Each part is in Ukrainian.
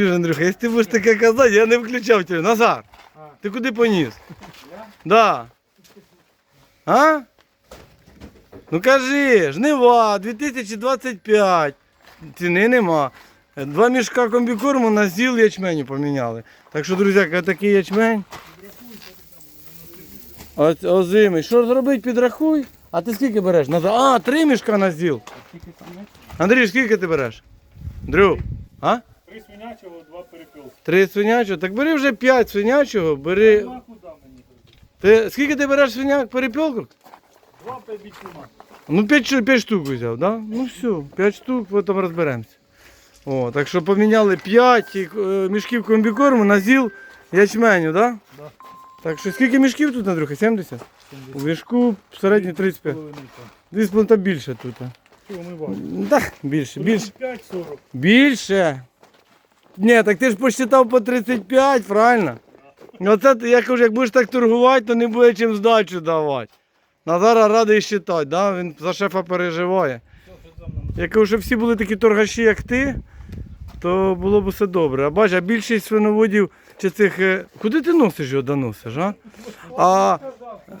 Андрюха, якщо ти будеш таке казати, я не включав тебе. Назар, ти куди поніс? Да. А? Ну кажи, жнива, 2025. Ціни нема. Два мішка комбікорму на зіл ячменю поміняли. Так що, друзяки, такий ячмень. Озимий. Що зробити, підрахуй? А ти скільки береш? Назар? А, три мішка на зіл. Андрій, скільки ти береш? Дрю, а? Свинячого, два перепілки. Три свинячого. Так бери вже п'ять свинячого, бери. Нема куди мені. Ти скільки ти береш свиняк перепілку? Два п'ять. Ну, п'ять, шту- п'ять штук взяв, да? Ну все, п'ять штук, потім розберемося. О, так що поміняли п'ять е, мішків комбікорму на зіл ячменю, да? Да. Так що скільки мішків тут, Андрюха? 70? У мішку середній 35. Половинка. Десь більше тут. Що ми бачимо? Так, більше, більше. 5-40. Більше. Ні, так ти ж посчитав по 35, правильно? Оце ти- я кажу, як будеш так торгувати, то не буде чим здачу давати. Назара радий считати, да? він за шефа переживає. Я кажу, щоб всі були такі торгаші, як ти, то було б все добре. А бач, а більшість свиноводів чи цих. е, Куди ти носиш його доносиш, а? А,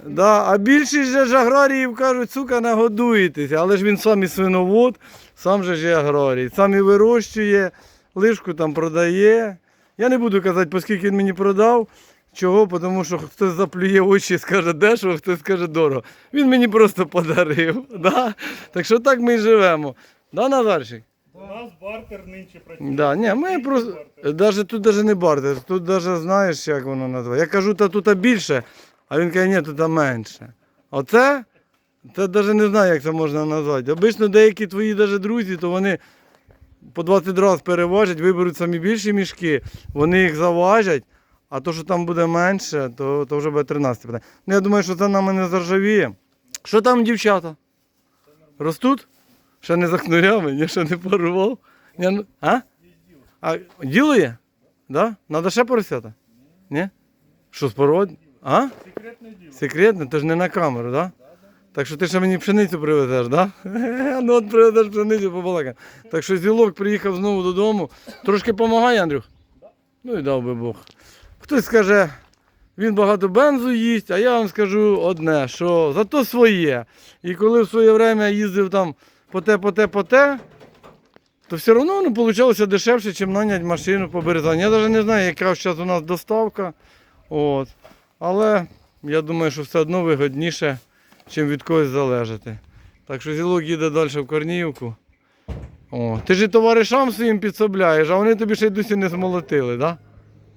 да, а більшість же ж аграріїв кажуть, сука, нагодуєтеся. Але ж він сам і свиновод, сам же ж і аграрій. Сам і вирощує, лишку там продає. Я не буду казати, по скільки він мені продав. Чого? Тому що хтось заплює очі і скаже дешево, хтось скаже дорого. Він мені просто подарив. Да? Так що так ми і живемо. Да, Назарчик? У нас бартер нинче працює. Да, ні, ми просто даже тут даже не бартер, тут даже знаєш, як воно називає. Я кажу, та тут більше, а він каже, ні, тут менше. Оце, це навіть не знаю, як це можна назвати. Обично деякі твої даже друзі, то вони по 20 разів переважать, виберуть самі більші мішки, вони їх заважать, а то, що там буде менше, то, то вже буде 13 питання. Ну, я думаю, що це нами не заржавіє. Що там, дівчата? Ростуть? Ще не за хнурями, ні, ще не парував. Ні, ну, а? А діло є? Да? Надо ще поросята? Ні? Що, спород? А? Секретне діло. Секретне, то ж не на камеру, да? Так що ти ще мені пшеницю привезеш, да? ну от привезеш пшеницю побалакаємо. Так що зілок приїхав знову додому. Трошки допомагає, Андрюх? Ну і дав би Бог. Хтось скаже, він багато бензу їсть, а я вам скажу одне, що зато своє. І коли в своє время їздив там по те, по те, по те, то все одно ну, вийшло дешевше, ніж наняти машину по березані. Я навіть не знаю, яка зараз у нас доставка. От. Але я думаю, що все одно вигодніше, чим від когось залежати. Так що зілок їде далі в Корнівку. О, ти ж товаришам своїм підсобляєш, а вони тобі ще й досі не змолотили, так? Да?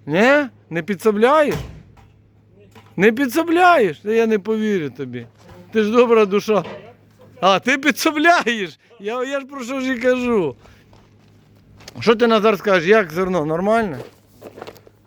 Ні? Не підсобляєш? Не підсобляєш? Та я не повірю тобі. Ти ж добра душа. А, ти підсобляєш. Я, я ж про що ж і кажу. Що ти Назар скажеш, як зерно? Нормально?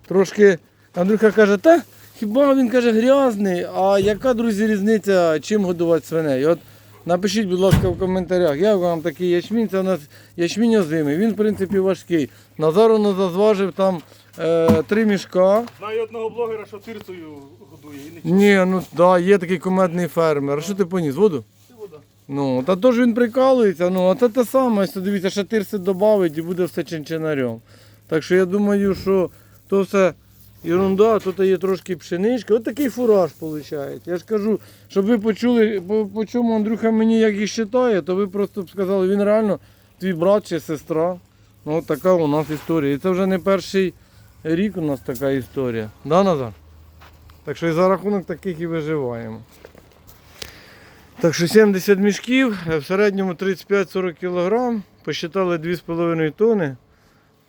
Трошки Андрюха каже, та хіба він каже грязний, а яка, друзі, різниця, чим годувати свиней? От напишіть, будь ласка, в коментарях, як вам такий ячмінь, це у нас ячмінь озимий, він в принципі важкий. Назар у нас зазважив там е, три мішка. Знаю одного блогера, що тирцею годує. І не Ні, ну да, є такий комедний фермер. А що ти поніс? Воду? вода. Ну, та то ж він прикалується, ну, а це те саме, ось дивіться, ще тирси додавить і буде все чинчинарем. Так що я думаю, що то все ерунда, тут є трошки пшенички. От такий фураж виходить. Я ж кажу, щоб ви почули, по, по чому Андрюха мені як і вважає, то ви просто б сказали, він реально твій брат чи сестра. Ну, от така у нас історія. І це вже не перший рік у нас така історія. Да, Назар? Так що і за рахунок таких і виживаємо. Так що 70 мішків, в середньому 35-40 кг, посчитали 2,5 тони.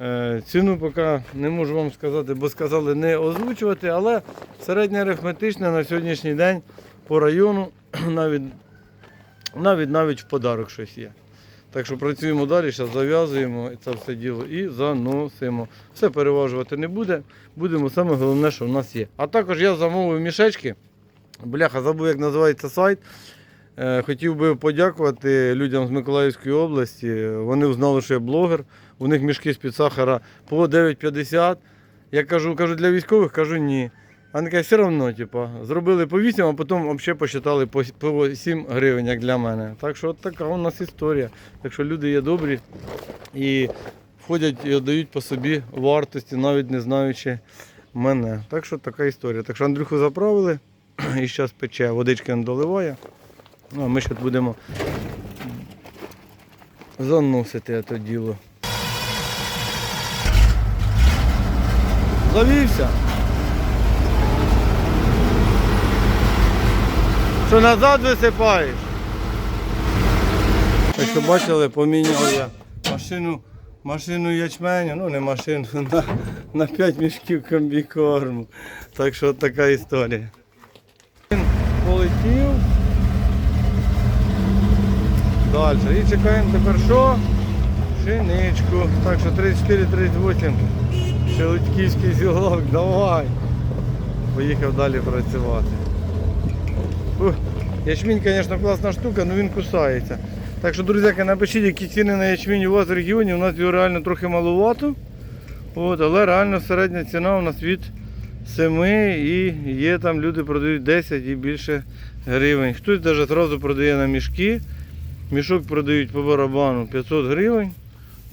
Е, Ціну поки не можу вам сказати, бо сказали не озвучувати, але середня арифметична на сьогоднішній день по району навіть, навіть, навіть в подарок щось є. Так що працюємо далі, зараз зав'язуємо це все діло і заносимо. Все переважувати не буде. Будемо саме головне, що в нас є. А також я замовив мішечки. Бляха, забув, як називається сайт. Е, Хотів би подякувати людям з Миколаївської області. Вони узнали, що я блогер. У них мішки з-під сахара по 9,50. Я кажу, кажу, для військових, кажу ні. А кажуть, все одно, типу, зробили по 8, а потім взагалі посчитали по, по 7 гривень, як для мене. Так що от така у нас історія. Так що люди є добрі. І входять і віддають по собі вартості, навіть не знаючи мене. Так що така історія. Так що Андрюху заправили і зараз пече, водички не доливає. Ну, а ми ще будемо заносити це діло. Завівся. Що назад висипаєш? Так що бачили, поміняв я машину, машину ячменю, ну не машину, на, на 5 мішків комбікорму. Так що така історія. Він полетів. Далі. І чекаємо тепер що? Пшеничку. Так що 34-38. Шелудьківський зілок, давай. Поїхав далі працювати. Ух, ячмінь, звісно, класна штука, але він кусається. Так що, друзяки, напишіть, які ціни на ячмінь у вас в регіоні. У нас його реально трохи маловато. От, але реально середня ціна у нас від 7 і є там люди продають 10 і більше гривень. Хтось навіть одразу продає на мішки. Мішок продають по барабану 500 гривень.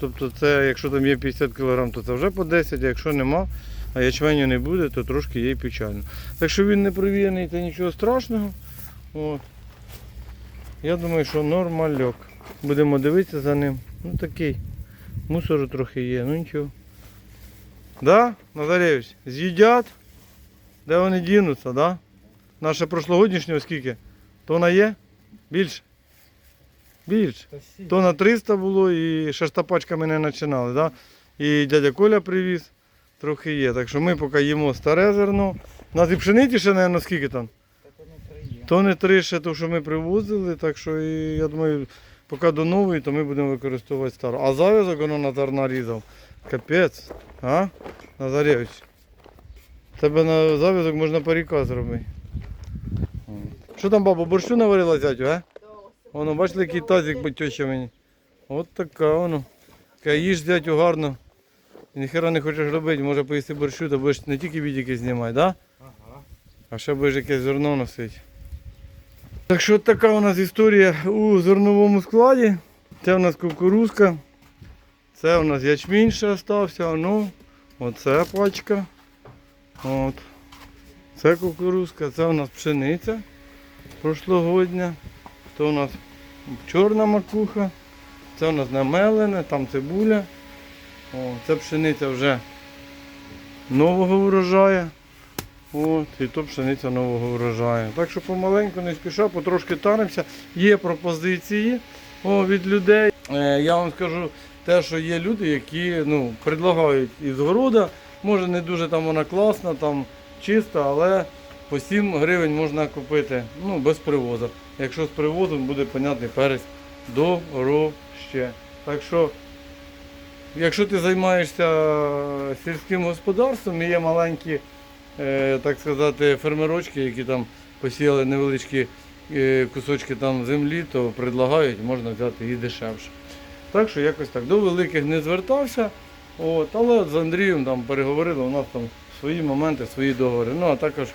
Тобто це, якщо там є 50 кг, то це вже по 10, а якщо нема, а ячменю не буде, то трошки є печально. Так що він не провіяний, це нічого страшного. От. Я думаю, що нормальок. Будемо дивитися за ним. Ну такий. Мусору трохи є, ну нічого. Да, Назаревич, з'їдять. Де вони дінуться, да? Наше прошлогоднішнє скільки? Тона є? Більше? Більше. То на 300 було і шеста пачка ми не починали. Да? І дядя Коля привіз, трохи є. Так що ми поки їмо старе зерно. У нас і пшениці ще, мабуть, скільки там? То не три ще, то, що ми привозили, так що і, я думаю, поки до нової, то ми будемо використовувати стару. А зав'язок воно Назар нарізав. Капець. А? Назаревич. Тебе на зав'язок можна паріка зробити. Що там, баба, борщу наварила зятю, а? Воно, бачите, який тазик би мені. От така воно. Каже, їж зятю гарно. Ніхера не хочеш робити, може поїсти борщу, то будеш не тільки відіки знімати, да? Ага. а ще будеш якесь зерно носити. Так що така у нас історія у зерновому складі. Це у нас кукурузка. Це у нас ячмінь ще залишився. Ну, оце пачка. От. Це кукурузка, це у нас пшениця прошлогодня. То у нас чорна макуха. Це у нас намелене, там цибуля. О, це пшениця вже нового врожаю. От, і то пшениця нового врожаю. Так що помаленьку не спіша, потрошки таримося. Є пропозиції о, від людей. Е, я вам скажу те, що є люди, які ну, предлагають із города. Може не дуже там вона класна, там чиста, але по 7 гривень можна купити ну, без привозу. Якщо з привозом буде понятний перець дорожче. Так що Якщо ти займаєшся сільським господарством і є маленькі, е, так сказати, фермерочки, які там посіяли невеличкі е, кусочки там землі, то предлагають, можна взяти і дешевше. Так що якось так. До великих не звертався, от, але з Андрієм там переговорили, у нас там свої моменти, свої договори. Ну а також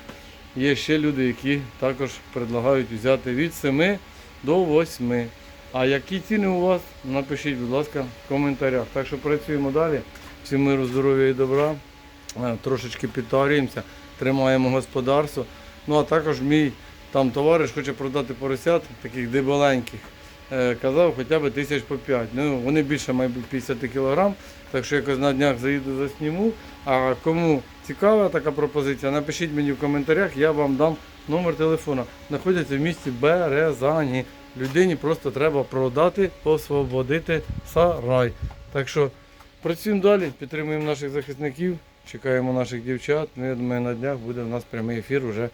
є ще люди, які також предлагають взяти від 7 до 8. А які ціни у вас? Напишіть, будь ласка, в коментарях. Так що працюємо далі. Всім миру, здоров'я і добра. Е, Трошечки підтарюємося, тримаємо господарство. Ну а також мій там товариш хоче продати поросят, таких дебаленьких. Е, Казав хоча б тисяч по 5. Ну, вони більше, мабуть, 50 кг, так що якось на днях заїду засніму. А кому цікава така пропозиція, напишіть мені в коментарях, я вам дам номер телефона. Знаходяться в місті Березані. Людині просто треба продати, освободити сарай. Так що працюємо далі, підтримуємо наших захисників, чекаємо наших дівчат. Ну, я думаю, на днях буде у нас прямий ефір вже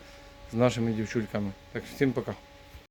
з нашими дівчульками. Так що всім пока.